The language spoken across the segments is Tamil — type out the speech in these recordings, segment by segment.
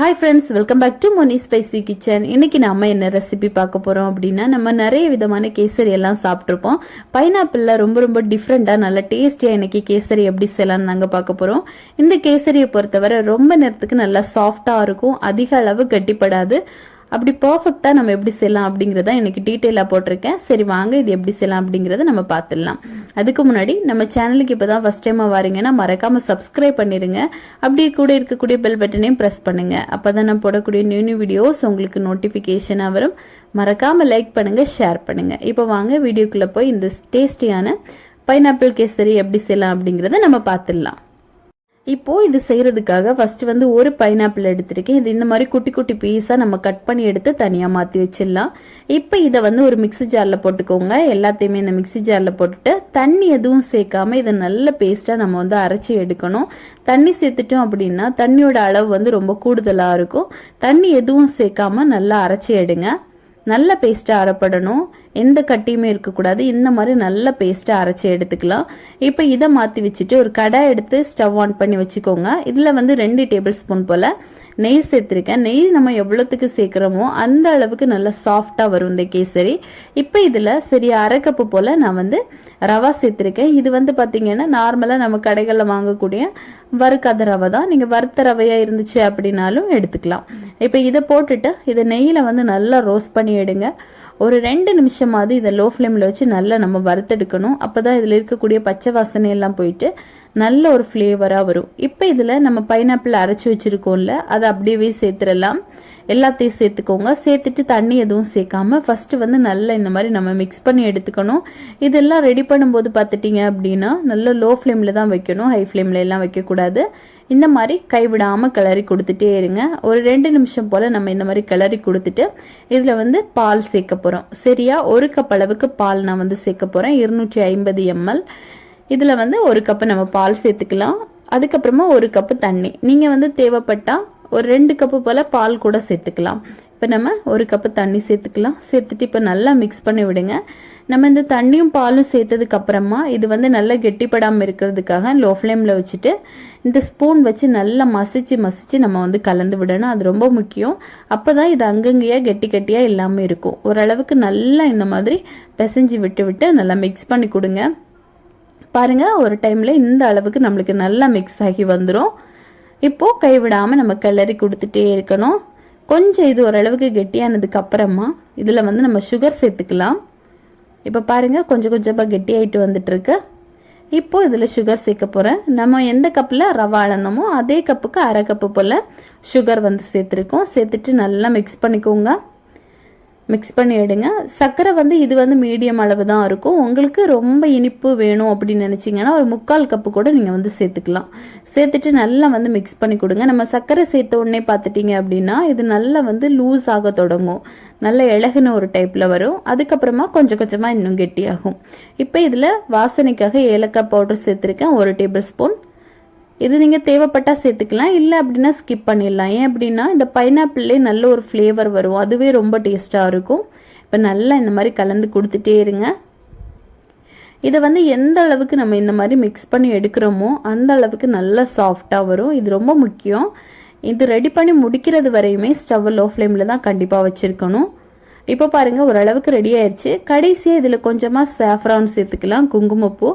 Hi friends welcome back to Moni spicy kitchen இன்னைக்கு நம்ம என்ன ரெசிபி பார்க்க போறோம் அப்படின்னா நம்ம நிறைய விதமான கேசரி எல்லாம் சாப்பிட்ருப்போம் பைனாப்பிளில் ரொம்ப ரொம்ப டிஃப்ரெண்ட்டாக நல்லா டேஸ்டியாக இன்னைக்கு கேசரி எப்படி செய்யலாம்னு நாங்கள் பார்க்க போகிறோம் இந்த கேசரியை பொறுத்தவரை ரொம்ப நேரத்துக்கு நல்லா சாஃப்டாக இருக்கும் அதிக அளவு கட்டிப்படாது. அப்படி பர்ஃபெக்டாக நம்ம எப்படி செய்யலாம் அப்படிங்கிறத எனக்கு டீட்டெயிலாக போட்டிருக்கேன். சரி வாங்க இது எப்படி செய்யலாம் அப்படிங்கிறத நம்ம பார்த்துடலாம். அதுக்கு முன்னாடி நம்ம சேனலுக்கு இப்போ தான் ஃபஸ்ட் டைமாக வரீங்கன்னா மறக்காமல் சப்ஸ்கிரைப் பண்ணிடுங்க அப்படியே கூட இருக்கக்கூடிய பெல் பட்டனையும் ப்ரெஸ் பண்ணுங்க. அப்போ தான் நான் போடக்கூடிய நியூ நியூ வீடியோஸ் உங்களுக்கு நோட்டிஃபிகேஷனாக வரும். மறக்காமல் லைக் பண்ணுங்கள் ஷேர் பண்ணுங்கள் இப்போ வாங்க வீடியோக்குள்ளே போய் இந்த டேஸ்டியான பைனாப்பிள் கேசரி எப்படி செய்யலாம் அப்படிங்கிறத நம்ம பார்த்துடலாம். இப்போது இது செய்கிறதுக்காக ஃபஸ்ட்டு வந்து ஒரு பைனாப்பிள் எடுத்திருக்கேன். இது இந்த மாதிரி குட்டி குட்டி பீஸாக நம்ம கட் பண்ணி எடுத்து தனியாக மாற்றி வச்சிடலாம். இப்போ இதை வந்து ஒரு மிக்ஸி ஜாரில் போட்டுக்கோங்க. எல்லாத்தையுமே இந்த மிக்ஸி ஜாரில் போட்டுட்டு தண்ணி எதுவும் சேர்க்காம இதை நல்ல பேஸ்ட்டாக நம்ம வந்து அரைச்சி எடுக்கணும். தண்ணி சேர்த்துட்டோம் அப்படின்னா தண்ணியோட அளவு வந்து ரொம்ப கூடுதலாக இருக்கும். தண்ணி எதுவும் சேர்க்காம நல்லா அரைச்சி எடுங்க. நல்ல பேஸ்ட்டாக அரைப்படணும். எந்த கட்டியுமே இருக்கக்கூடாது. இந்த மாதிரி நல்ல பேஸ்ட்டாக அரைச்சி எடுத்துக்கலாம். இப்போ இதை மாற்றி வச்சுட்டு ஒரு கடாய் எடுத்து ஸ்டவ் ஆன் பண்ணி வச்சுக்கோங்க. இதில் வந்து ரெண்டு டேபிள் ஸ்பூன் போல் நெய் சேர்த்துருக்கேன். நெய் நம்ம எவ்வளோத்துக்கு சேர்க்குறோமோ அந்த அளவுக்கு நல்லா சாஃப்டாக வரும் இந்த கேசரி. இப்போ இதில் சரி அரை கப்பு போல் நான் வந்து ரவா சேர்த்துருக்கேன். இது வந்து பார்த்தீங்கன்னா நார்மலாக நம்ம கடைகளில் வாங்கக்கூடிய வறுக்காத ரவை தான். நீங்கள் வறுத்த ரவையாக இருந்துச்சு அப்படின்னாலும் எடுத்துக்கலாம். இப்போ இதை போட்டுட்டு இதை நெய்யில் வந்து நல்லா ரோஸ்ட் பண்ணி எடுங்க. ஒரு ரெண்டு நிமிஷமாவது இதை லோ ஃப்ளேமில் வச்சு நல்லா நம்ம வறுத்தெடுக்கணும். அப்போ தான் இதில் இருக்கக்கூடிய பச்சை வாசனை எல்லாம் போயிட்டு நல்ல ஒரு ஃப்ளேவராக வரும். இப்போ இதில் நம்ம பைனாப்பிள் அரைச்சி வச்சுருக்கோம்ல அதை அப்படியே சேர்த்துடலாம். எல்லாத்தையும் சேர்த்துக்கோங்க. சேர்த்துட்டு தண்ணி எதுவும் சேர்க்காம ஃபஸ்ட்டு வந்து நல்லா இந்த மாதிரி நம்ம மிக்ஸ் பண்ணி எடுத்துக்கணும். இதெல்லாம் ரெடி பண்ணும்போது பார்த்துட்டிங்க அப்படின்னா நல்ல லோ ஃப்ளேமில் தான் வைக்கணும். ஹை ஃப்ளேமில் எல்லாம் வைக்கக்கூடாது. இந்த மாதிரி கைவிடாமல் கிளறி கொடுத்துட்டே இருங்க. ஒரு ரெண்டு நிமிஷம் போல் நம்ம இந்த மாதிரி கிளறி கொடுத்துட்டு இதில் வந்து பால் சேர்க்க போகிறோம் சரியா? ஒரு கப் அளவுக்கு பால் நான் வந்து சேர்க்க போகிறேன் இருநூற்றி ஐம்பது எம்எல் இதில் வந்து ஒரு கப்பு நம்ம பால் சேர்த்துக்கலாம். அதுக்கப்புறமா ஒரு கப்பு தண்ணி. நீங்கள் வந்து தேவைப்பட்டால் ஒரு ரெண்டு கப்பு போல் பால் கூட சேர்த்துக்கலாம். இப்போ நம்ம ஒரு கப்பு தண்ணி சேர்த்துக்கலாம். சேர்த்துட்டு இப்போ நல்லா மிக்ஸ் பண்ணி விடுங்க. நம்ம இந்த தண்ணியும் பாலும் சேர்த்ததுக்கு அப்புறமா இது வந்து நல்லா கெட்டிப்படாமல் இருக்கிறதுக்காக லோ ஃப்ளேமில் வச்சுட்டு இந்த ஸ்பூன் வச்சு நல்லா மசிச்சு மசிச்சு நம்ம வந்து கலந்து விடணும். அது ரொம்ப முக்கியம். அப்போ தான் இது அங்கங்கேயே கெட்டி கெட்டியாக இல்லாமல் இருக்கும். ஓரளவுக்கு நல்லா இந்த மாதிரி பிசைஞ்சு விட்டு விட்டு நல்லா மிக்ஸ் பண்ணி கொடுங்க. பாருங்கள் ஒரு டைமில் இந்த அளவுக்கு நம்மளுக்கு நல்லா மிக்ஸ் ஆகி வந்துடும் இப்போது கைவிடாமல் நம்ம கிளறி கொடுத்துட்டே இருக்கணும். கொஞ்சம் இது ஓரளவுக்கு கெட்டியானதுக்கு அப்புறமா இதில் வந்து நம்ம சுகர் சேர்த்துக்கலாம். இப்போ பாருங்கள் கொஞ்சம் கொஞ்சமாக கெட்டியாயிட்டு வந்துட்டுருக்கு. இப்போது இதில் சுகர் சேர்க்க போகிறேன் நம்ம எந்த கப்பில் ரவா அளந்தோமோ அதே கப்புக்கு அரை கப்பு போல் சுகர் வந்து சேர்த்துருக்கோம். சேர்த்துட்டு நல்லா மிக்ஸ் பண்ணிக்கோங்க. மிக்ஸ் பண்ணி எடுங்க. சர்க்கரை வந்து இது வந்து மீடியம் அளவு தான் இருக்கும். உங்களுக்கு ரொம்ப இனிப்பு வேணும் அப்படின்னு நினச்சிங்கன்னா ஒரு முக்கால் கப்பு கூட நீங்கள் வந்து சேர்த்துக்கலாம். சேர்த்துட்டு நல்லா வந்து மிக்ஸ் பண்ணி கொடுங்க. நம்ம சர்க்கரை சேர்த்த உடனே பார்த்துட்டிங்க அப்படின்னா இது நல்லா வந்து லூஸ் ஆக தொடங்கும். நல்ல இழகுன ஒரு டைப்பில் வரும். அதுக்கப்புறமா கொஞ்சம் கொஞ்சமாக இன்னும் கெட்டியாகும். இப்போ இதில் வாசனைக்காக ஏலக்காய் பவுடர் சேர்த்துருக்கேன். ஒரு டேபிள் ஸ்பூன் இது நீங்கள் தேவைப்பட்டால் சேர்த்துக்கலாம். இல்லை அப்படின்னா ஸ்கிப் பண்ணிடலாம். ஏன் அப்படின்னா இந்த பைனாப்பிள்லே நல்ல ஒரு ஃப்ளேவர் வரும். அதுவே ரொம்ப டேஸ்ட்டாக இருக்கும். இப்போ நல்லா இந்த மாதிரி கலந்து கொடுத்துட்டே இருங்க. இதை வந்து எந்த அளவுக்கு நம்ம இந்த மாதிரி மிக்ஸ் பண்ணி எடுக்கிறோமோ அந்த அளவுக்கு நல்லா சாஃப்டாக வரும். இது ரொம்ப முக்கியம். இது ரெடி பண்ணி முடிக்கிறது வரையுமே ஸ்டவ் லோ ஃப்ளேமில் தான் கண்டிப்பாக வச்சுருக்கணும். இப்போ பாருங்கள் ஓரளவுக்கு ரெடி ஆயிடுச்சு கடைசியாக இதில் கொஞ்சமாக சாஃப்ரான் சேர்த்துக்கலாம் குங்குமப்பூ.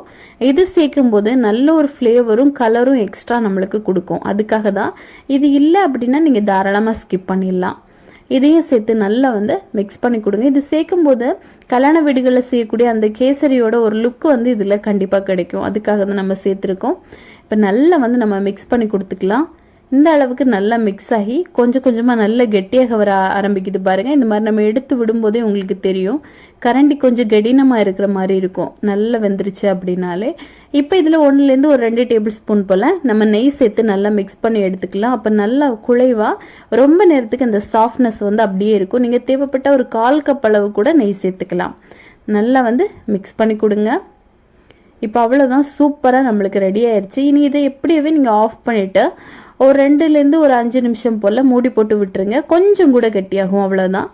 இது சேர்க்கும் போது நல்ல ஒரு ஃப்ளேவரும் கலரும் எக்ஸ்ட்ரா நம்மளுக்கு கொடுக்கும். அதுக்காக தான் இது இல்லை அப்படின்னா நீங்கள் தாராளமாக ஸ்கிப் பண்ணிடலாம். இதையும் சேர்த்து நல்லா வந்து மிக்ஸ் பண்ணி கொடுங்க. இது சேர்க்கும் போது கல்யாண வீடுகளில் செய்யக்கூடிய அந்த கேசரியோட ஒரு லுக் வந்து இதில் கண்டிப்பாக கிடைக்கும். அதுக்காக தான் நம்ம சேர்த்துருக்கோம். இப்போ நல்லா வந்து நம்ம மிக்ஸ் பண்ணி கொடுத்துக்கலாம். இந்த அளவுக்கு நல்லா மிக்ஸ் ஆகி கொஞ்சம் கொஞ்சமாக நல்ல கெட்டியாக வர ஆரம்பிக்குது பாருங்கள் இந்த மாதிரி நம்ம எடுத்து விடும்போதே உங்களுக்கு தெரியும். கரண்டி கொஞ்சம் கடினமாக இருக்கிற மாதிரி இருக்கும். நல்லா வெந்துருச்சு அப்படின்னாலே. இப்போ இதில் ஒன்றுலேருந்து ஒரு ரெண்டு டேபிள் ஸ்பூன் போல் நம்ம நெய் சேர்த்து நல்லா மிக்ஸ் பண்ணி எடுத்துக்கலாம். அப்போ நல்லா குழைவாக ரொம்ப நேரத்துக்கு அந்த சாஃப்ட்னஸ் வந்து அப்படியே இருக்கும். நீங்கள் தேவைப்பட்ட ஒரு கால் கப் அளவு கூட நெய் சேர்த்துக்கலாம். நல்லா வந்து மிக்ஸ் பண்ணி கொடுங்க. இப்போ அவ்வளோதான் சூப்பராக நம்மளுக்கு ரெடி ஆயிடுச்சு இனி இதை எப்படியவே நீங்கள் ஆஃப் பண்ணிவிட்டு ஒரு ரெண்டுலேருந்து ஒரு அஞ்சு நிமிஷம் போல் மூடி போட்டு விட்டுருங்க. கொஞ்சம் கூட கெட்டியாகும் அவ்வளோதான்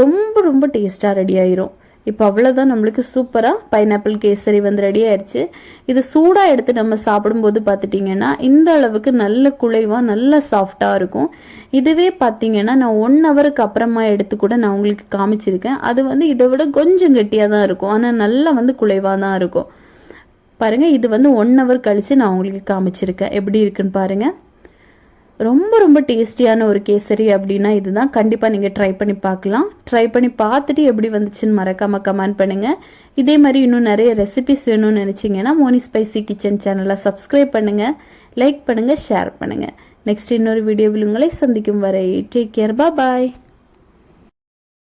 ரொம்ப ரொம்ப டேஸ்ட்டாக ரெடி ஆயிரும். இப்போ அவ்வளோதான் நம்மளுக்கு சூப்பராக பைனாப்பிள் கேசரி வந்து ரெடி ஆயிடுச்சு இது சூடாக எடுத்து நம்ம சாப்பிடும்போது பார்த்துட்டிங்கன்னா இந்த அளவுக்கு நல்ல குழைவாக நல்ல சாஃப்டாக இருக்கும். இதுவே பார்த்தீங்கன்னா நான் ஒன் ஹவருக்கு அப்புறமா எடுத்து கூட நான் உங்களுக்கு காமிச்சிருக்கேன். அது வந்து இதை விட கொஞ்சம் கெட்டியாக தான் இருக்கும். ஆனால் நல்லா வந்து குழைவாக தான் இருக்கும். பாருங்கள் இது வந்து ஒன் ஹவர் கழித்து நான் உங்களுக்கு காமிச்சிருக்கேன். எப்படி இருக்குன்னு பாருங்கள் ரொம்ப ரொம்ப டேஸ்டியான ஒரு கேசரி அப்படின்னா இதுதான். கண்டிப்பாக நீங்கள் ட்ரை பண்ணி பார்க்கலாம். ட்ரை பண்ணி பார்த்துட்டு எப்படி வந்துச்சுன்னு மறக்காமல் கமெண்ட் பண்ணுங்கள் இதே மாதிரி இன்னும் நிறைய ரெசிபிஸ் வேணும்னு நினச்சிங்கன்னா மோனி ஸ்பைசி கிச்சன் சேனலை சப்ஸ்கிரைப் பண்ணுங்கள் லைக் பண்ணுங்கள் ஷேர் பண்ணுங்கள் நெக்ஸ்ட் இன்னொரு வீடியோவில் உங்களை சந்திக்கும் வரை டேக் கேர் பாய்